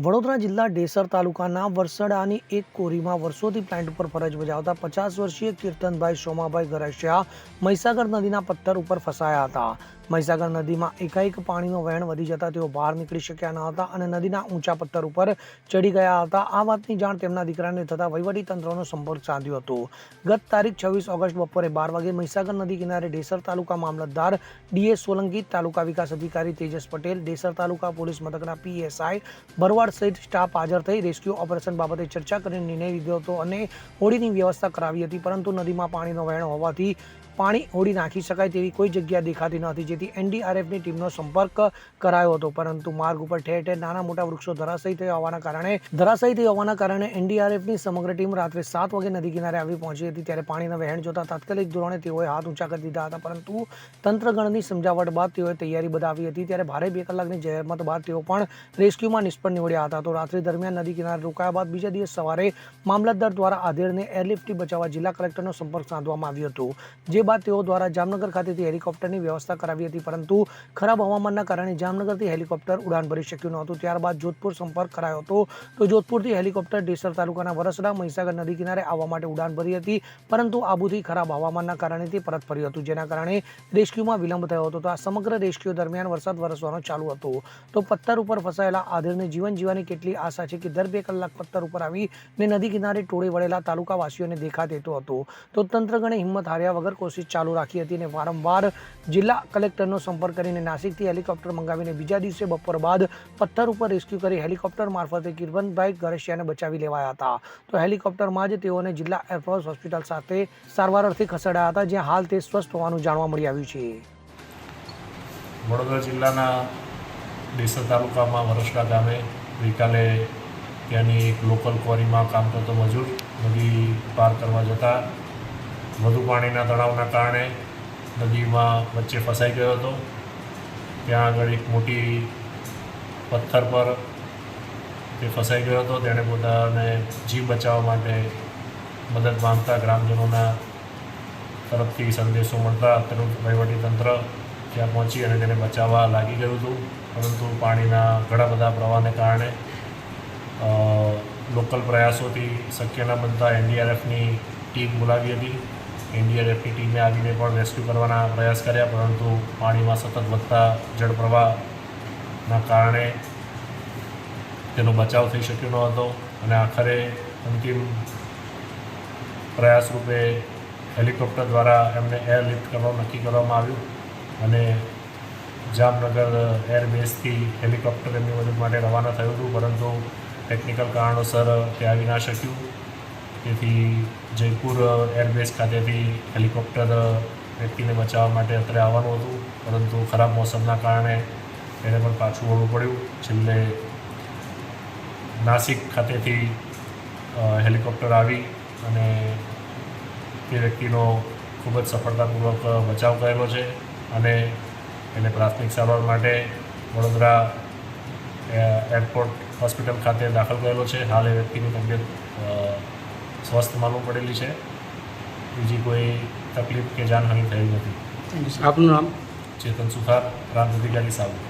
વડોદરા જિલ્લા ડેસર તાલુકાના વરસડાની એક કોરીમાં વર્ષોથી પ્લાન્ટ ઉપર ફરજ બજાવતા પચાસ વર્ષીય કીર્તનભાઈ સોમાભાઈ ગરાસિયા મહીસાગર નદીના પથ્થર ઉપર ફસાયા હતા. મહીસાગર નદીમાં એકાએક પાણીનો વહેણ વધી જતા તેઓ બહાર નીકળી શક્યા ન હતા અને નદીના ઊંચા પથ્થર ઉપર ચડી ગયા હતા. આ વાતની જાણ તેમના દીકરાને થતાં તંત્રનો સંપર્ક સાધ્યો હતો. ગત તારીખ છવ્વીસ ઓગસ્ટ બપોરે બાર વાગે મહીસાગર નદી કિનારે ડેસર તાલુકા મામલતદાર ડીએસ સોલંકી, તાલુકા વિકાસ અધિકારી તેજસ પટેલ, ડેસર તાલુકા પોલીસ મથકના પીએસઆઈ ભરવાડ સહિત સ્ટાફ હાજર થઈ રેસ્ક્યુ ઓપરેશન બાબતે ચર્ચા કરીને નિર્ણય લીધો હતો અને હોડીની વ્યવસ્થા કરાવી હતી. પરંતુ નદીમાં પાણીનો વહેણ હોવાથી પાણી ઓળી નાખી શકાય તેવી કોઈ જગ્યા દેખાતી નહોતી જેથી એનડીઆરએફની ટીમનો સંપર્ક કરાયો હતો. પરંતુ માર્ગ ઉપર ઠેર ઠેર નાના મોટા વૃક્ષો ધરાશયી થયા હોવાના કારણે, ધરાશયી થઈ હોવાના કારણે એનડીઆરએફની સમગ્ર ટીમ રાત્રે સાત વાગે નદી કિનારે આવી પહોંચી હતી. ત્યારે પાણીના વહેણ જોતા તાત્કાલિક ધોરણે તેઓએ હાથ ઊંચા કરી દીધા હતા, પરંતુ તંત્રગણની સમજાવટ બાદ તેઓએ તૈયારી બતાવી હતી. ત્યારે ભારે બે કલાકની જહેમત બાદ તેઓ પણ રેસ્ક્યુમાં નિષ્ફળ નીવડ્યા હતા. તો રાત્રિ દરમિયાન નદી કિનારે રોકાયા બાદ બીજા દિવસ સવારે મામલતદાર દ્વારા આધેડને એરલિફ્ટથી બચાવવા જિલ્લા કલેક્ટરનો સંપર્ક સાધવામાં આવ્યો હતો, જે બાદ તેઓ દ્વારા જામનગર ખાતેથી હેલિકોપ્ટરની વ્યવસ્થા કરાવી હતી, પરંતુ ખરાબ હવામાનના કારણે જામનગરથી હેલિકોપ્ટર ઉડાન ભરી શક્યું નહોતું ત્યારબાદ જોધપુર સંપર્ક કરાયો હતો. તો જોધપુરથી હેલિકોપ્ટર ડેસર તાલુકાના વરસડા મહીસાગર નદી કિનારે આવવા માટે ઉડાન ભરી હતી, પરંતુ આબુથી ખરાબ હવામાનના કારણે તે પરત ફર્યું હતું, જેના કારણે રેસ્ક્યુમાં વિલંબ થયો હતો. તો આ સમગ્ર રેસ્ક્યુ દરમિયાન વરસાદ વરસવાનો ચાલુ હતો. તો પથ્થર ઉપર ફસાયેલા આધેડને જીવન જીવવાની કેટલી આશા છે કે દર બે કલાક પથ્થર ઉપર આવી ને નદી કિનારે ટોળે વળેલા તાલુકાવાસીઓને દેખા દેતો હતો. તો તંત્રગણે હિંમત હાર્યા વગર કોશિશ ચાલુ રાખી હતી અને વારંવાર જિલ્લા કલેક્ટરનો સંપર્ક કરીને નાસિકથી હેલિકોપ્ટર મંગાવીને બીજા દિવસે બપોર બાદ પથ્થર ઉપર રેસ્ક્યુ કરી હેલિકોપ્ટર મારફતે કિરવનભાઈ ગરશિયાને બચાવી લેવાયા હતા. તો હેલિકોપ્ટરમાં જ તેઓને જિલ્લા એરફોર્સ હોસ્પિટલ સાથે સારવાર અર્થે ખસેડાયા હતા, જ્યાં હાલ તે સ્વસ્થ હોવાનું જાણવા મળી આવ્યું છે. વડોદરા જિલ્લાના દેસર તાલુકામાં વરસડા ગામે ગઈકાલે ત્યાંની એક લોકલ ક્વોરીમાં કામ કરતો મજૂર નદી પાર કરવા જતાં વધુ પાણીના તળાવના કારણે નદીમાં વચ્ચે ફસાઈ ગયો હતો. ત્યાં આગળ એક મોટી પથ્થર પર તે ફસાઈ ગયો હતો. તેણે પોતાને જીવ બચાવવા માટે મદદ માંગતા ગ્રામજનોના તરફથી સંદેશો મળતા વહીવટીતંત્ર ત્યાં પહોંચી અને તેને બચાવવા લાગી ગયું હતું. પરંતુ પાણીના ઘણા બધા પ્રવાહને કારણે લોકલ પ્રયાસોથી શક્ય ન બનતા એનડીઆરએફની ટીમ બોલાવી હતી. એનડીઆરએફની ટીમે આવીને પણ રેસ્ક્યુ કરવાના પ્રયાસ કર્યા, પરંતુ પાણીમાં સતત વધતા જળ પ્રવાહના કારણે તેનો બચાવ થઈ શક્યો ન હતો અને આખરે અંતિમ પ્રયાસ રૂપે હેલિકોપ્ટર દ્વારા એમને એરલિફ્ટ કરવાનું નક્કી કરવામાં આવ્યું અને જામનગર એરબેઝથી હેલિકોપ્ટર એમની મદદ માટે રવાના થયું હતું, પરંતુ ટેકનિકલ કારણોસર તે આવી ના શક્યું. તેથી જયપુર એરબેઝ ખાતેથી હેલિકોપ્ટર વ્યક્તિને બચાવવા માટે અત્રે આવવાનું હતું. પરંતુ ખરાબ મોસમના કારણે એને પણ પાછું વળવું પડ્યું. છેલ્લે નાસિક ખાતેથી હેલિકોપ્ટર આવી અને તે વ્યક્તિનો ખૂબ જ સફળતાપૂર્વક બચાવ કરેલો છે અને એને પ્રાથમિક સારવાર માટે વડોદરા એરપોર્ટ હોસ્પિટલ ખાતે દાખલ કરેલો છે. હાલ એ વ્યક્તિની તબિયત સ્વસ્થ માલુમ પડેલી છે. બીજી કોઈ તકલીફ કે જાનહાનિ થયેલ નથી. આપનું નામ? ચેતન સુથાર પ્રાંત અધિકારી સાવલી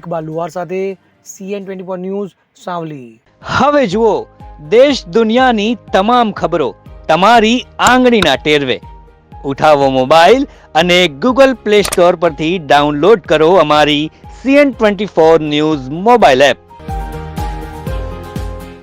ઇકબાલ લુહાર સાથે CN twenty four news Savli. હવે જુઓ દેશ દુનિયાની તમામ ખબરો તમારી આંગળીના ટેરવે. ઉઠાવો મોબાઈલ અને ગૂગલ પ્લે સ્ટોર પરથી ડાઉનલોડ કરો અમારી CN twenty four news mobile app.